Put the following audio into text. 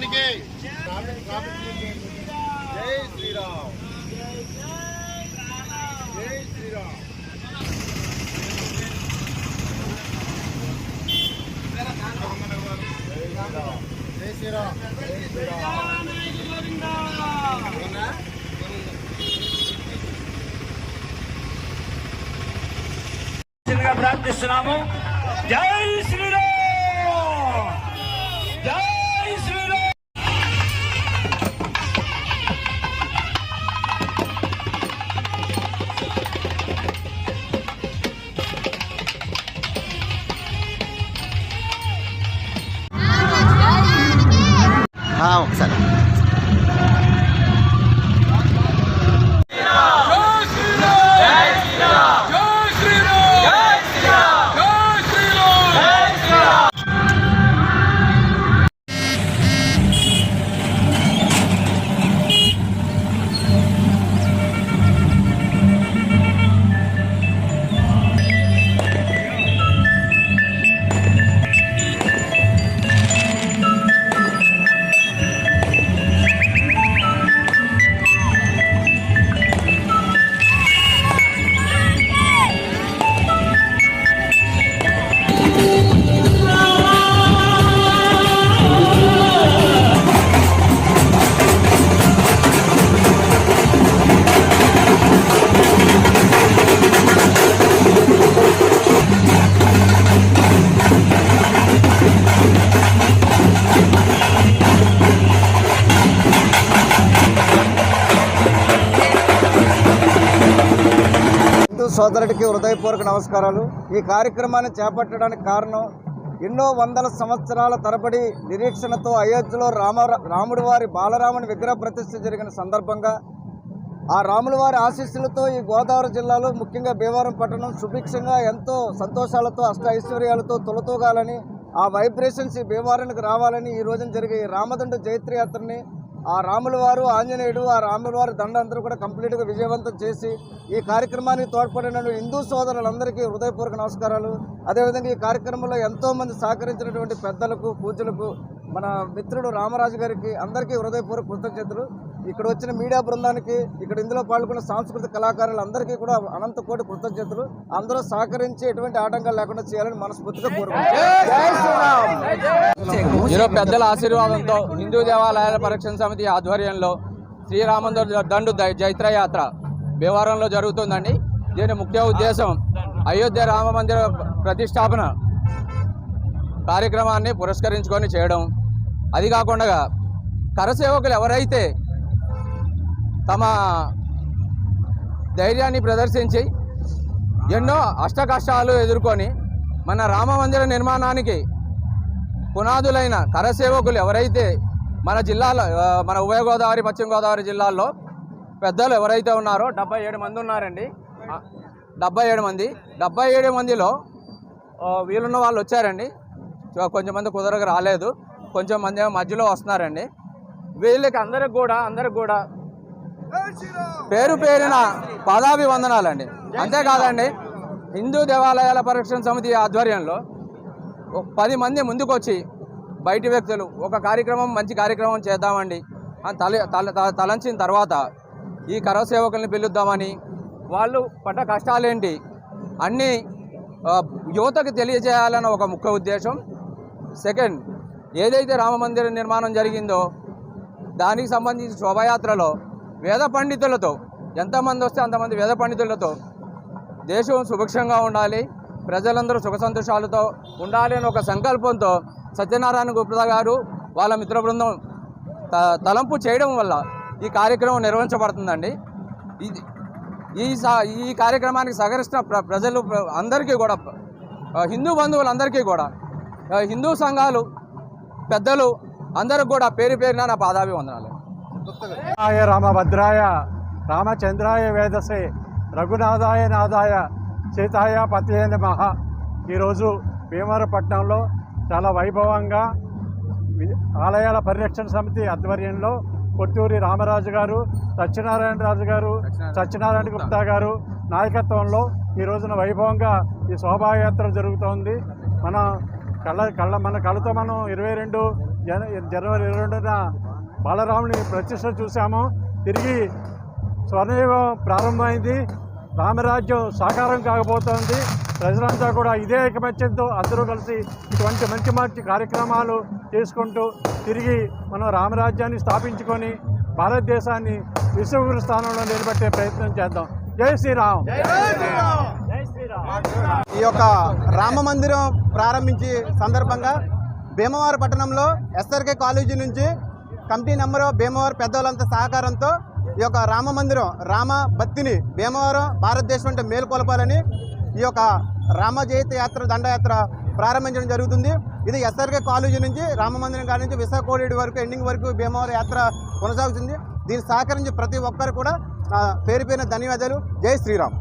శ్రీరామానికి జై శ్రీరామ్ జై శ్రీరామ్ జై శ్రీరామ్ జై శ్రీరామ్ ప్రార్థిస్తున్నాము. జై సోదరుడికి హృదయపూర్వక నమస్కారాలు. ఈ కార్యక్రమాన్ని చేపట్టడానికి కారణం ఎన్నో వందల సంవత్సరాల తరబడి నిరీక్షణతో అయోధ్యలో రామ రాముడి వారి బాలరాముని విగ్రహ ప్రతిష్ఠ జరిగిన సందర్భంగా ఆ రాముల వారి ఆశీస్సులతో ఈ గోదావరి జిల్లాలో ముఖ్యంగా భీమవరం పట్టణం సుభిక్షంగా ఎంతో సంతోషాలతో అష్ట ఐశ్వర్యాలతో తొలతూగాలని ఆ వైబ్రేషన్స్ ఈ భీమవరానికి రావాలని ఈ రోజున జరిగే ఈ రామదండ జైత్రయాత్రని ఆ రాముల వారు ఆంజనేయుడు ఆ రాముల వారి దండ అందరూ కూడా కంప్లీట్గా విజయవంతం చేసి ఈ కార్యక్రమానికి తోడ్పడిన హిందూ సోదరులందరికీ హృదయపూర్వక నమస్కారాలు. అదేవిధంగా ఈ కార్యక్రమంలో ఎంతోమంది సహకరించినటువంటి పెద్దలకు పూజలకు మన మిత్రుడు రామరాజు గారికి అందరికీ హృదయపూర్వక కృతజ్ఞతలు. ఇక్కడ వచ్చిన మీడియా బృందానికి ఇక్కడ ఇందులో పాల్గొన్న సాంస్కృతిక కళాకారులందరికీ కూడా అనంత కోటి కృతజ్ఞతలు. అందరూ సహకరించి ఎటువంటి ఆటంకాలు లేకుండా చేయాలని మనస్ఫూర్తిగా కోరుకుంటున్నాం. ఈరోజు పెద్దల ఆశీర్వాదంతో హిందూ దేవాలయాల పరిరక్షణ సమితి ఆధ్వర్యంలో శ్రీరామంద దండు దై- జైత్ర యాత్ర భీమవరంలో జరుగుతుందండి. దీని ముఖ్య ఉద్దేశం అయోధ్య రామ మందిర ప్రతిష్టాపన కార్యక్రమాన్ని పురస్కరించుకొని చేయడం. అది కాకుండా కరసేవకులు ఎవరైతే తమ ధైర్యాన్ని ప్రదర్శించి ఎన్నో అష్ట కష్టాలు ఎదుర్కొని మన రామ మందిర నిర్మాణానికి పునాదులైన కరసేవకులు ఎవరైతే మన జిల్లాలో మన ఉభయ గోదావరి పశ్చిమ గోదావరి జిల్లాల్లో పెద్దలు ఎవరైతే ఉన్నారో డెబ్బై ఏడు మంది ఉన్నారండి. డెబ్బై ఏడు మంది. డెబ్బై ఏడు మందిలో వీళ్ళున్న వీలున్న వాళ్ళు వచ్చారండి. సో కొంచెం మంది కుదరక రాలేదు. కొంచెం మంది మధ్యలో వస్తున్నారండి. వీళ్ళకి అందరికి కూడా అందరికి కూడా పేరు పేరిన పాదాభివందనాలండి. అంతేకాదండి హిందూ దేవాలయాల పరిరక్షణ సమితి ఆధ్వర్యంలో పది మంది ముందుకొచ్చి బయటి వ్యక్తులు ఒక కార్యక్రమం మంచి కార్యక్రమం చేద్దామండి. తల తల తలంచిన తర్వాత ఈ కర సేవకుల్ని పిలుద్దామని వాళ్ళు పడ్డ కష్టాలేంటి? అన్నీ యువతకు తెలియజేయాలన్న ఒక ముఖ్య ఉద్దేశం. సెకండ్ ఏదైతే రామ మందిర నిర్మాణం జరిగిందో దానికి సంబంధించి శోభయాత్రలో వేద పండితులతో ఎంతమంది వస్తే అంతమంది వేద పండితులతో దేశం సుభిక్షంగా ఉండాలి ప్రజలందరూ సుఖ సంతోషాలతో ఉండాలి అని ఒక సంకల్పంతో సత్యనారాయణ గుప్తా గారు వాళ్ళ మిత్ర బృందం త- తలంపు చేయడం వల్ల ఈ కార్యక్రమం నిర్వహించబడుతుందండి. ఇది ఈ సా- ఈ కార్యక్రమానికి సహకరిస్తున్న ప్ర ప్రజలు అందరికీ కూడా హిందూ బంధువులందరికీ కూడా హిందూ సంఘాలు పెద్దలు అందరికి కూడా పేరు పేరున నా పాదాభివందనాలు. రామాయ రామభద్రాయ రామచంద్రాయ వేదసే రఘునాథాయ నాథాయ సీతాయ పతియే నమః. ఈరోజు భీమవరపట్నంలో చాలా వైభవంగా ఆలయాల పరిరక్షణ సమితి ఆధ్వర్యంలో కొత్తూరి రామరాజు గారు సత్యనారాయణ రాజు గారు సత్యనారాయణ గుప్తా గారు నాయకత్వంలో ఈ రోజున వైభవంగా ఈ శోభాయాత్ర జరుగుతోంది. మన కళ్ళ కళ్ళ మన కళ్ళతో మనం ఇరవై రెండు జన జనవరి ఇరవై రెండున బాలరాముని ప్రతిష్ట చూసాము తిరిగి స్వర్ణయుగం ప్రారంభమైంది. రామరాజ్యం సాకారం కాకపోతోంది. ప్రజలంతా కూడా ఇదే ఐకమత్యంతో అందరూ కలిసి ఇటువంటి మంచి మంచి కార్యక్రమాలు చేసుకుంటూ తిరిగి మనం రామరాజ్యాన్ని స్థాపించుకొని భారతదేశాన్ని విశ్వగురు స్థానంలో నిలబెట్టే ప్రయత్నం చేద్దాం. జై శ్రీరామ్. ఈ యొక్క రామ మందిరం ప్రారంభించి సందర్భంగా భీమవరం పట్టణంలో ఎస్ఆర్కే కాలేజీ నుంచి కమిటీ నెంబరు భీమవరం పెద్దవాళ్ళంతా సహకారంతో ఈ యొక్క రామ మందిరం రామ భక్తిని భీమవరం భారతదేశం అంటే మేలుకొలపాలని ఈ యొక్క రామ జయంతి యాత్ర దండయాత్ర ప్రారంభించడం జరుగుతుంది. ఇది ఎస్ఆర్కే కాలేజీ నుంచి రామ మందిరం కాడి నుంచి విశాఖోడేడు వరకు ఎండింగ్ వరకు భీమవరం యాత్ర కొనసాగుతుంది. దీన్ని సహకరించి ప్రతి ఒక్కరు కూడా పేరు పేరున ధన్యవాదాలు. జై శ్రీరామ్.